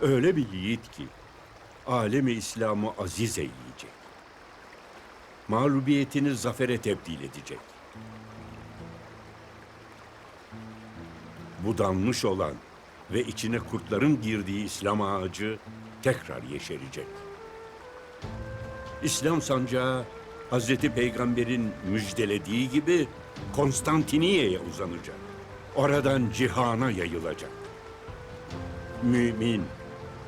Öyle bir yiğit ki alemi İslam'ı aziz eyleyecek. Mağlubiyetini zafere tebdil edecek. Budanmış olan ve içine kurtların girdiği İslam ağacı tekrar yeşerecek. İslam sancağı Hazreti Peygamber'in müjdelediği gibi Konstantiniye'ye uzanacak. Oradan cihana yayılacak. Mümin,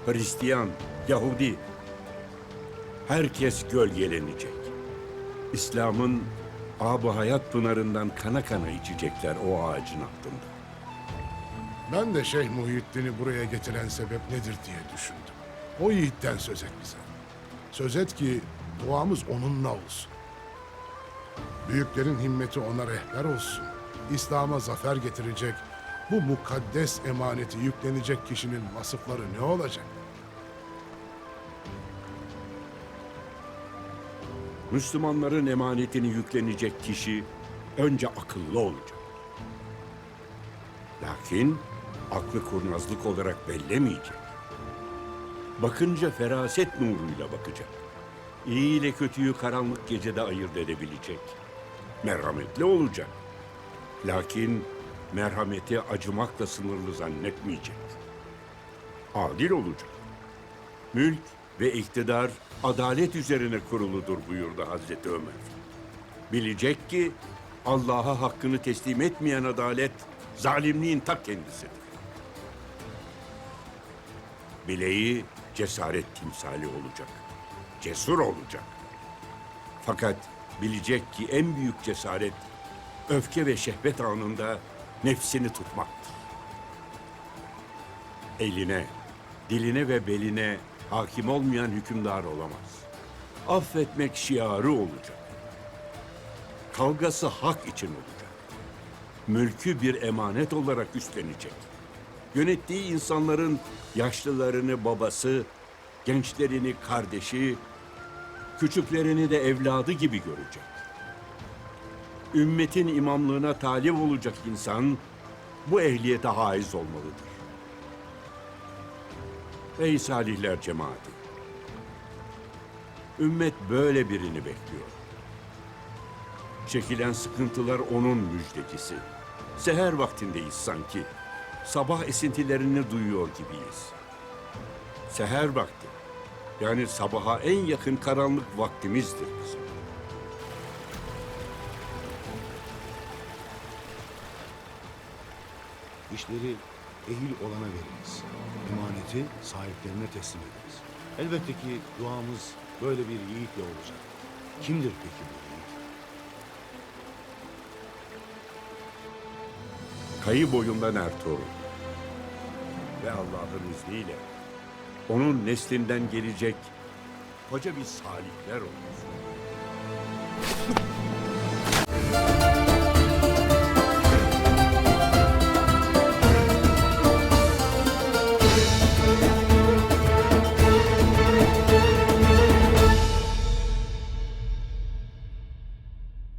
Hristiyan, Yahudi herkes gölgelenecek. İslam'ın ab hayat pınarından kana kana içecekler o ağacın altında. Ben de Şeyh Muhyiddin'i buraya getiren sebep nedir diye düşündüm. O yiğitten söz et bize. Söz et ki duamız onunla olsun. Büyüklerin himmeti ona rehber olsun. İslam'a zafer getirecek, bu mukaddes emaneti yüklenecek kişinin vasıfları ne olacak? Müslümanların emanetini yüklenecek kişi önce akıllı olacak. Lakin aklı kurnazlık olarak bellemeyecek. Bakınca feraset nuruyla bakacak. İyi ile kötüyü karanlık gecede ayırt edebilecek. Merhametli olacak. Lakin merhameti acımakla sınırlı zannetmeyecek. Adil olacak. Mülk ve iktidar adalet üzerine kuruludur buyurdu Hazreti Ömer. Bilecek ki Allah'a hakkını teslim etmeyen adalet zalimliğin ta kendisidir. Bileği cesaret timsali olacak. Cesur olacak. Fakat bilecek ki en büyük cesaret öfke ve şehvet anında nefsini tutmaktır. Eline, diline ve beline hakim olmayan hükümdar olamaz. Affetmek şiarı olacak. Kavgası hak için olacak. Mülkü bir emanet olarak üstlenecek. Yönettiği insanların yaşlılarını babası, gençlerini kardeşi, küçüklerini de evladı gibi görecek. Ümmetin imamlığına talip olacak insan bu ehliyete haiz olmalıdır. Ey salihler cemaati! Ümmet böyle birini bekliyor. Çekilen sıkıntılar onun müjdecisi. Seher vaktindeyiz sanki. Sabah esintilerini duyuyor gibiyiz. Seher vakti. Yani sabaha en yakın karanlık vaktimizdir bizim. İşleri ehil olana veririz. Emaneti sahiplerine teslim ederiz. Elbette ki duamız böyle bir yiğitle olacak. Kimdir peki bu yiğit? Kayı boyundan Ertuğrul. Ve Allah'ın izniyle onun neslinden gelecek koca bir salihler olur.